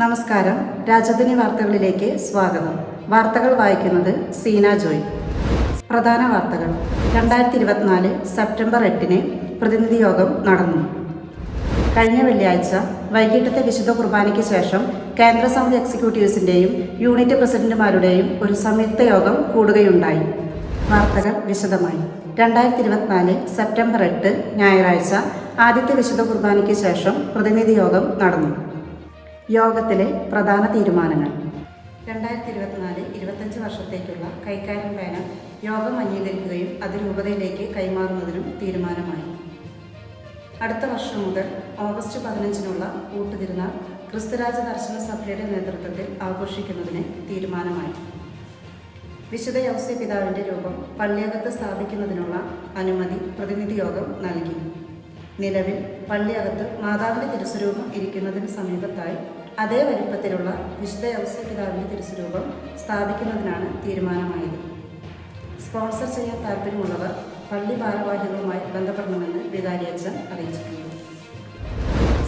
നമസ്കാരം. രാജധാനി വാർത്തകളിലേക്ക് സ്വാഗതം. വാർത്തകൾ വായിക്കുന്നത് സീന ജോയ്. പ്രധാന വാർത്തകൾ. രണ്ടായിരത്തി ഇരുപത്തിനാല് സെപ്റ്റംബർ എട്ടിന് പ്രതിനിധി യോഗം നടന്നു. കഴിഞ്ഞ വെള്ളിയാഴ്ച വൈകിട്ടത്തെ വിശുദ്ധ കുർബാനയ്ക്ക് ശേഷം കേന്ദ്ര സമിതി എക്സിക്യൂട്ടീവ്സിന്റെയും യൂണിറ്റ് പ്രസിഡന്റുമാരുടെയും ഒരു സംയുക്ത യോഗം കൂടുകയുണ്ടായി. വാർത്തകൾ വിശദമായി. രണ്ടായിരത്തി ഇരുപത്തിനാല് സെപ്റ്റംബർ എട്ട് ഞായറാഴ്ച ആദ്യത്തെ വിശുദ്ധ കുർബാനയ്ക്ക് ശേഷം പ്രതിനിധി യോഗം നടന്നു. യോഗത്തിലെ പ്രധാന തീരുമാനങ്ങൾ. രണ്ടായിരത്തി ഇരുപത്തിനാല് ഇരുപത്തഞ്ച് വർഷത്തേക്കുള്ള കൈക്കാരൻ പേന യോഗം അംഗീകരിക്കുകയും അത് രൂപതയിലേക്ക് കൈമാറുന്നതിനും തീരുമാനമായി. അടുത്ത വർഷം മുതൽ ഓഗസ്റ്റ് പതിനഞ്ചിനുള്ള കൂട്ടുതിരുനാൾ ക്രിസ്തുരാജ ദർശന സഭയുടെ നേതൃത്വത്തിൽ ആഘോഷിക്കുന്നതിന് തീരുമാനമായി. വിശുദ്ധ യൗസ്യ പിതാവിന്റെ രൂപം പള്ളിയകത്ത് സ്ഥാപിക്കുന്നതിനുള്ള അനുമതി പ്രതിനിധി യോഗം നൽകി. നിലവിൽ പള്ളിയകത്ത് മാതാവിന്റെ തിരുസ്വരൂപം ഇരിക്കുന്നതിന് സമീപത്തായി അതേ വലിപ്പത്തിലുള്ള വിശുദ്ധ ഔസ്യപിതാവിന്റെ തിരുസ്വരൂപം സ്ഥാപിക്കുന്നതിനാണ് തീരുമാനമായത്. സ്പോൺസർ ചെയ്യാൻ താല്പര്യമുള്ളവർ പള്ളി ഭാരവാഹികളുമായി ബന്ധപ്പെടണമെന്ന് വികാരിയച്ഛൻ അറിയിച്ചിട്ടുണ്ട്.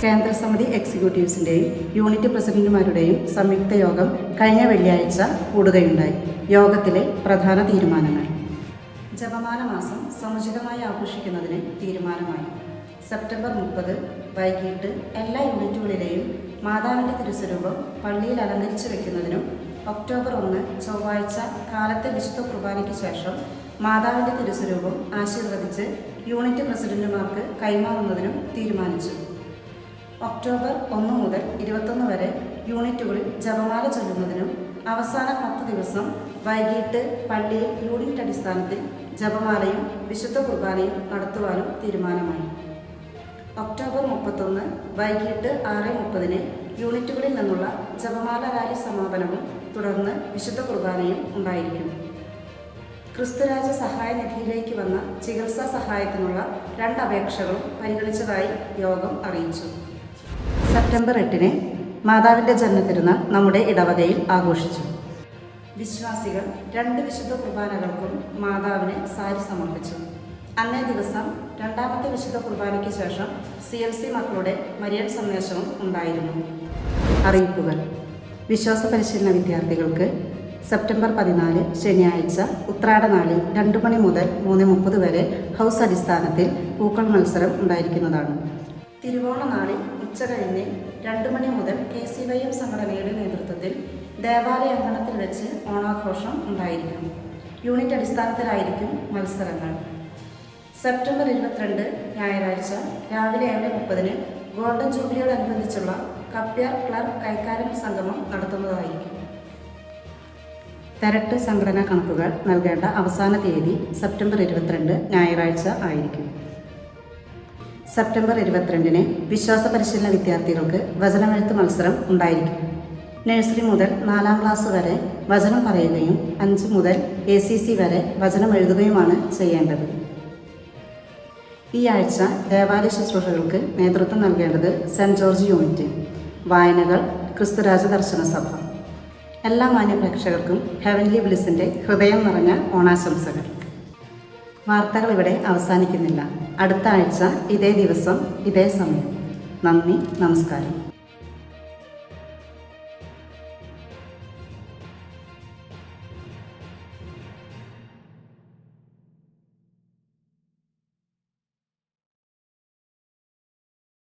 കേന്ദ്ര സമിതി എക്സിക്യൂട്ടീവ്സിന്റെയും യൂണിറ്റ് പ്രസിഡന്റുമാരുടെയും സംയുക്ത യോഗം കഴിഞ്ഞ വെള്ളിയാഴ്ച കൂടുകയുണ്ടായി. യോഗത്തിലെ പ്രധാന തീരുമാനങ്ങൾ. ജപമാന മാസം സമുചിതമായി ആഘോഷിക്കുന്നതിന് തീരുമാനമായി. സെപ്റ്റംബർ മുപ്പത് വൈകിട്ട് എല്ലാ യൂണിറ്റുകളിലെയും മാതാവിന്റെ തിരുസ്വരൂപം പള്ളിയിൽ അലങ്കരിച്ചു വയ്ക്കുന്നതിനും ഒക്ടോബർ ഒന്ന് ചൊവ്വാഴ്ച കാലത്തെ വിശുദ്ധ കുർബാനയ്ക്ക് ശേഷം മാതാവിന്റെ തിരുസ്വരൂപം ആശീർവദിച്ച് യൂണിറ്റ് പ്രസിഡന്റുമാർക്ക് കൈമാറുന്നതിനും തീരുമാനിച്ചു. ഒക്ടോബർ ഒന്ന് മുതൽ ഇരുപത്തൊന്ന് വരെ യൂണിറ്റുകളിൽ ജപമാല ചൊല്ലുന്നതിനും അവസാന പത്ത് ദിവസം വൈകിട്ട് പള്ളിയിൽ യൂണിറ്റ് അടിസ്ഥാനത്തിൽ ജപമാലയും വിശുദ്ധ കുർബാനയും നടത്തുവാനും തീരുമാനമായി. ഒക്ടോബർ മുപ്പത്തൊന്ന് വൈകിട്ട് ആറ് മുപ്പതിന് യൂണിറ്റുകളിൽ നിന്നുള്ള ജപമാല റാലി സമാപനവും തുടർന്ന് വിശുദ്ധ കുർബാനയും ഉണ്ടായിരിക്കും. ക്രിസ്തുരാജ സഹായ നിധിയിലേക്ക് വന്ന ചികിത്സാ സഹായത്തിനുള്ള രണ്ട് അപേക്ഷകളും പരിഗണിച്ചതായി യോഗം അറിയിച്ചു. സെപ്റ്റംബർ എട്ടിന് മാതാവിന്റെ ജന്മതിരുനാൾ നമ്മുടെ ഇടവകയിൽ ആഘോഷിച്ചു. വിശ്വാസികൾ രണ്ട് വിശുദ്ധ കുർബാനകൾക്കും മാതാവിന് സാരി സമർപ്പിച്ചു. അന്നേ ദിവസം രണ്ടാമത്തെ വിശുദ്ധ കുർബാനയ്ക്ക് ശേഷം സി എൽ സി മക്കളുടെ മരിയൻ സന്ദേശവും ഉണ്ടായിരുന്നു. അറിയിപ്പുകൾ വിശ്വാസ പരിശീലന വിദ്യാർത്ഥികൾക്ക് സെപ്റ്റംബർ പതിനാല് ശനിയാഴ്ച ഉത്രാടനാളിൽ രണ്ടു മണി മുതൽ മൂന്ന് മുപ്പത് വരെ ഹൗസ് അടിസ്ഥാനത്തിൽ പൂക്കൾ മത്സരം ഉണ്ടായിരിക്കുന്നതാണ്. തിരുവോണ നാളിൽ ഉച്ച കഴിഞ്ഞ് രണ്ടു മണി മുതൽ കെ സി വൈ എം സംഘടനയുടെ നേതൃത്വത്തിൽ ദേവാലയ അങ്കണത്തിൽ വെച്ച് ഓണാഘോഷം ഉണ്ടായിരിക്കും. യൂണിറ്റ് അടിസ്ഥാനത്തിലായിരിക്കും മത്സരങ്ങൾ. സെപ്റ്റംബർ ഇരുപത്തിരണ്ട് ഞായറാഴ്ച രാവിലെ ഏഴ് മുപ്പതിന് ഗോൾഡൻ ജൂബിലിയോടനുബന്ധിച്ചുള്ള കപ്യാർ ക്ലബ് കൈക്കാരൻ സംഗമം നടത്തുന്നതായിരിക്കും. തെരട്ട് സംഘടനാ കണക്കുകൾ നൽകേണ്ട അവസാന തീയതി സെപ്റ്റംബർ ഇരുപത്തിരണ്ട് ഞായറാഴ്ച ആയിരിക്കും. സെപ്റ്റംബർ ഇരുപത്തിരണ്ടിന് വിശ്വാസ പരിശീലന വിദ്യാർത്ഥികൾക്ക് വചനമെഴുത്ത് മത്സരം ഉണ്ടായിരിക്കും. നഴ്സറി മുതൽ നാലാം ക്ലാസ് വരെ വചനം പറയുകയും അഞ്ച് മുതൽ എ സി സി വരെ വചനം എഴുതുകയുമാണ് ചെയ്യേണ്ടത്. ഈ ആഴ്ച ദേവാലയ ശുശ്രൂഷകൾക്ക് നേതൃത്വം നൽകേണ്ടത് സെന്റ് ജോർജ് യൂണിറ്റ് വായനകൾ ക്രിസ്തുരാജ ദർശന സഭ. എല്ലാ മാന്യ പ്രേക്ഷകർക്കും ഹെവൻലി ബ്ലിസിന്റെ ഹൃദയം നിറഞ്ഞ ഓണാശംസകൾ. വാർത്തകൾ ഇവിടെ അവസാനിക്കുന്നില്ല. അടുത്ത ആഴ്ച ഇതേ ദിവസം ഇതേ സമയം. നന്ദി നമസ്കാരം.